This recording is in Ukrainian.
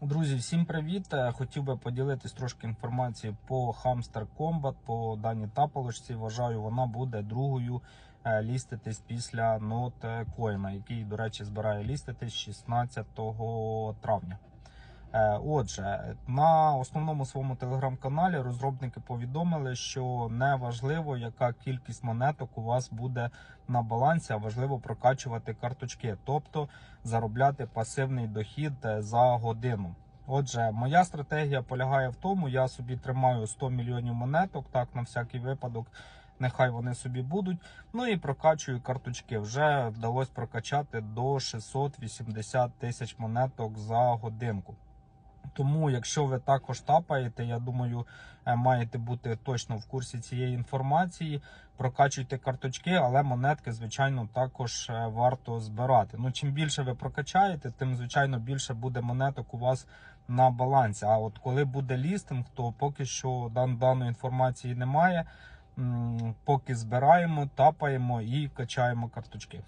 Друзі, всім привіт! Е, Хотів би поділитись трошки інформації по Hamster Combat, по даній таполочці. Вважаю, вона буде другою е, ліститись після ноткоїна, який, до речі, збирає ліститись 16 травня. Е, Отже, на основному своєму телеграм-каналі розробники повідомили, що не важливо, яка кількість монеток у вас буде на балансі, а важливо прокачувати карточки, тобто заробляти пасивний дохід е, за годину. Отже, моя стратегія полягає в тому, я собі тримаю 100 мільйонів монеток, так на всякий випадок. Нехай вони собі будуть. Ну і прокачую карточки. Вже вдалося прокачати до 680 тисяч монеток за годинку. Тому, якщо ви також тапаєте, я думаю, е, маєте бути точно в курсі цієї інформації. Прокачуйте карточки, але монетки, звичайно, також е, варто збирати. Ну, чим більше ви прокачаєте, тим звичайно більше буде монеток у вас на балансі. А от коли буде лістинг, то поки що дан, даної інформації немає. Поки збираємо, тапаємо і качаємо карточки.